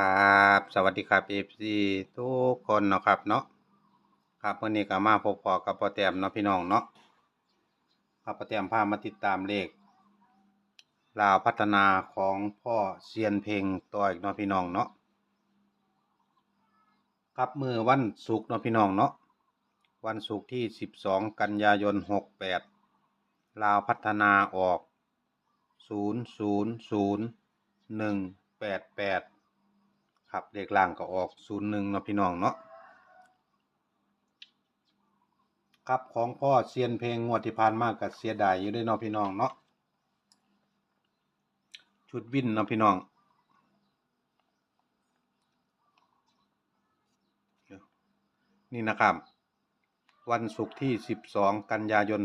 ครับ สวัสดีครับ FC ทุกคนเนาะครับเนาะครับวันนี้ก็มาพบพอกับพ่อแต้มเนาะพี่น้องเนาะครับพ่อแต้มพามาติดตามเลขลาวพัฒนาของพ่อเซียนเพลงต่ออีกเนาะพี่น้องเนาะครับมือวันศุกร์เนาะพี่น้องเนาะวันศุกร์ที่ 12 กันยายน 68 ลาวพัฒนาออก 000188 ครับเลขล่างก็ออก01เนาะพี่น้องเนาะครับของพ่อเซียนเพลงงวดที่ผ่านมาก็เสียดายอยู่ด้วยเนาะพี่น้องเนาะชุดวินเนาะพี่น้องนี่นะครับ วันศุกร์ที่ 12 กันยายน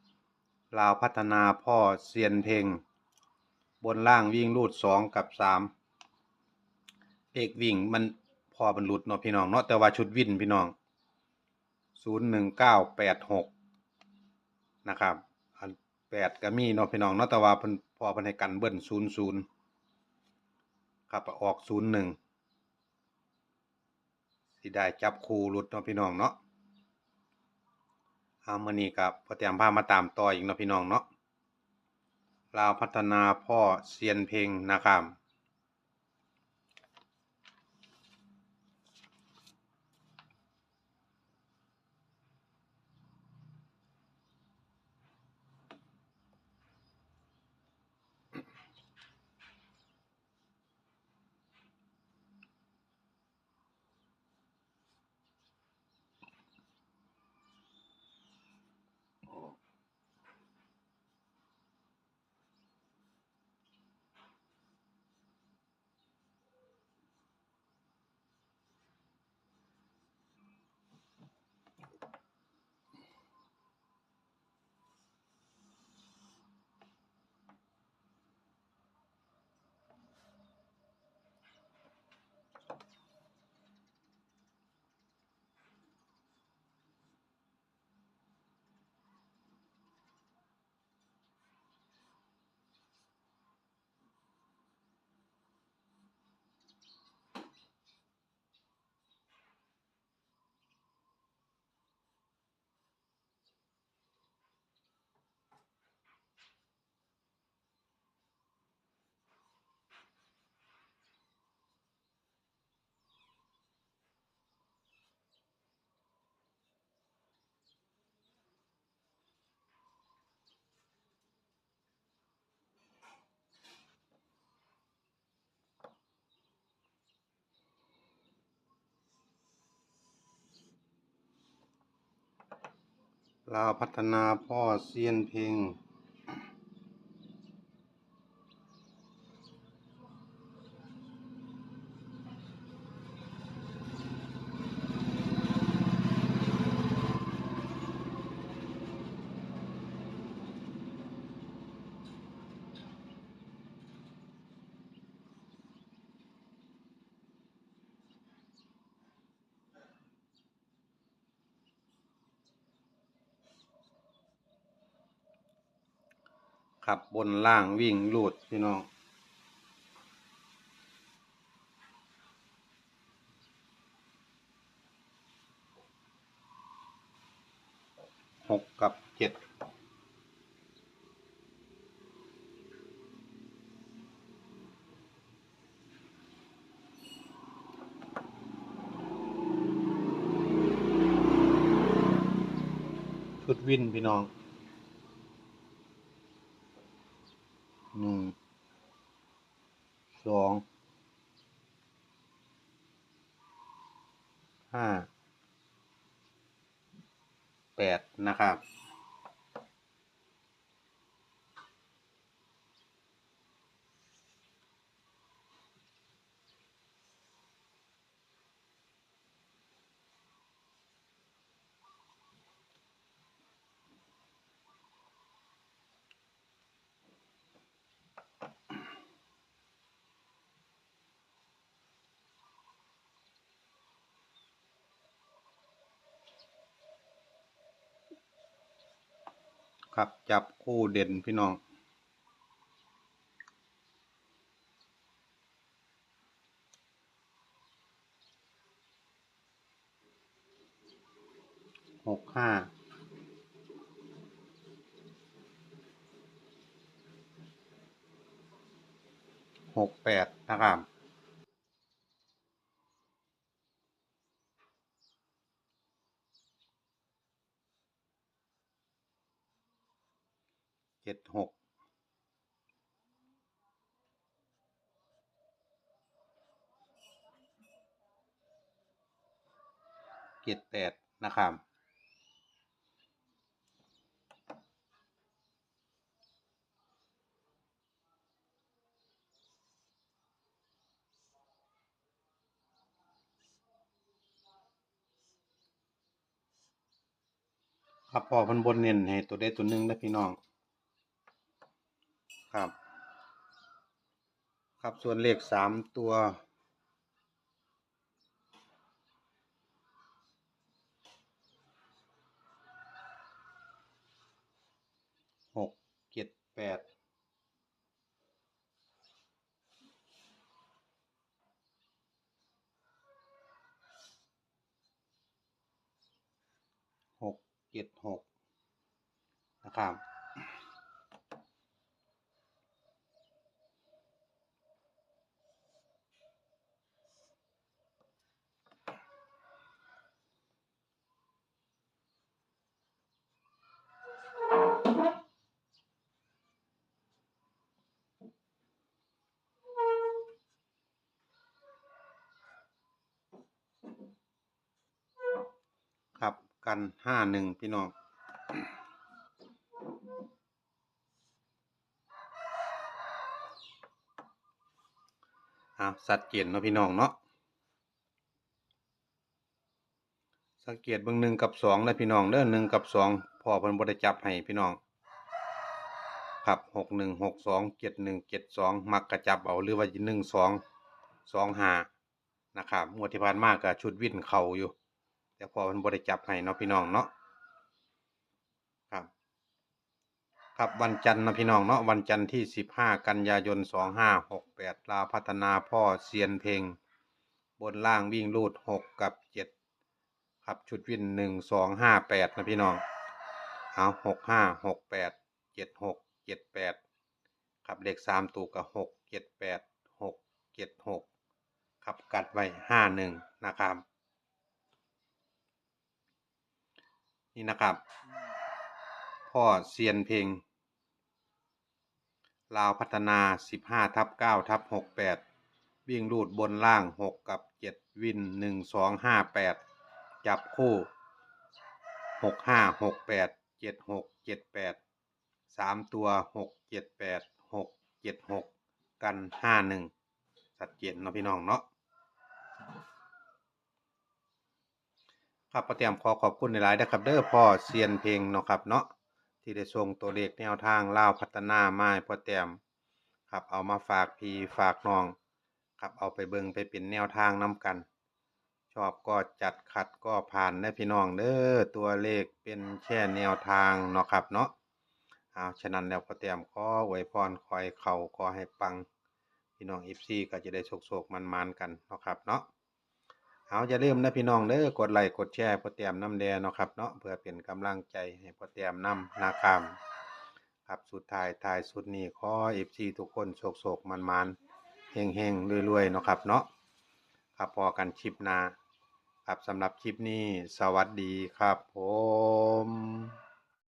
2568 ลาวพัฒนาพ่อเซียนเพลง บนล่างวิ่งรูด 2 กับ 3 เลขวิ่งมันพอบรรลุดเนาะพี่น้องเนาะแต่ว่าชุดวินพี่น้อง01986นะครับอัน8ก็มีเนาะพี่น้องเนาะแต่ว่าเพิ่นพอเพิ่นให้กันเบิ้ล00ครับออก01สิได้จับคูหลุดเนาะพี่น้องเนาะเอามือนี้กับพอเตรียมพามาตามต่ออีกเนาะพี่น้องเนาะลาวพัฒนาพ่อเซียนเพลงนะครับ ลาวพัฒนาพ่อเซียนเพลง ขับบนล่างวิ่งลูดพี่น้องหกกับเจ็ดชุดวินพี่น้อง หนึ่ง สอง ห้าแปดนะครับ ครับ จับคู่เด่นพี่น้อง หกห้า หกแปดนะครับ จ็ดหกเจ็ดแปดนะครับครับพอพันบนเน้นให้ตัวได้ตัวหนึ่งนะพี่น้อง ครับ ครับส่วนเลขสามตัว หกเจ็ดแปด หกเจ็ดหกนะครับ กันห้าหนึ่งพี่น้องอะสัดเจนเนาะพี่น้องเนาะสังเกตเบิ่งหนึ่งกับสองเลยพี่น้องเด้อหนึ่งกับสองพอเพิ่นบ่ได้จับให้พี่น้องครับหกหนึ่งหกสองเจ็ดหนึ่งเจ็ดสองมักกระจับเอาหรือว่าหนึ่งสองสองหานะครับงวดที่ผ่านมาก็ชุดวิ่นเข่าอยู่ แต่พอมันบ่ได้จับให้เนาะพี่น้องเนาะครับ ครับวันจันทร์นะพี่น้องเนาะวันจันทร์ที่สิบห้ากันยายนสองห้าหกแปดลาพัฒนาพ่อเซียนเพลง บนล่างวิ่งรูดหกกับเจ็ดครับชุดวิ่นหนึ่งสองห้าแปดนะพี่น้องเอาหกห้าหกแปดเจ็ดหกเจ็ดแปดครับเลขสามตัวกับหกเจ็ดแปดหกเจ็ดหกครับกัดไว้ห้าหนึ่งนะครับ นี่นะครับ พ่อเซียนเพลงลาวพัฒนา 15ทับ9ทับ68 วิ่งรูดบนล่าง 6 กับ 7 วิน 1 2 5 8 จับคู่ 6 5 6 8 7 6 7 8 3 ตัว 6 7 8 6 7 6 กัน 5 1 สัดเจนเนาะพี่น้องเนาะ ครับประเตรียมขอขอบคุณในหลายนะครับ เด้อพ่อเซียนเพลงเนาะครับเนาะที่ได้ส่งตัวเลขแนวทางล่าวพัฒนามาให้พ่อแต้มครับเอามาฝากพี่ฝากน้อง ครับเอาไปเบิ่งไปเป็นแนวทางนํกัน ชอบก็จัดขัดก็ผ่านนะพี่น้องเด้อตัวเลขเป็นแค่แนวทางเนาะครับเนาะเอาฉะนั้นแล้วพ่อแต้มขออวยพรคอยเข่าขอให้ปัง พี่น้อง FC ก็จะได้โศกๆมันๆกันเนาะครับเนาะ เอาอย่าลืมนะพี่น้องเด้อกดไลค์กดแชร์พอเตรียมน้ำแดงเนาะครับเนาะเพื่อเป็นกำลังใจให้พอเตรียมนำนาคามครับสุดท้ายท้ายสุดนี้ขอเอฟซีทุกคนโศกโศกมันมันเฮงเฮงรวยๆเนาะครับเนาะครับพอกันคลิปหน้าครับสำหรับคลิปนี้สวัสดีครับผม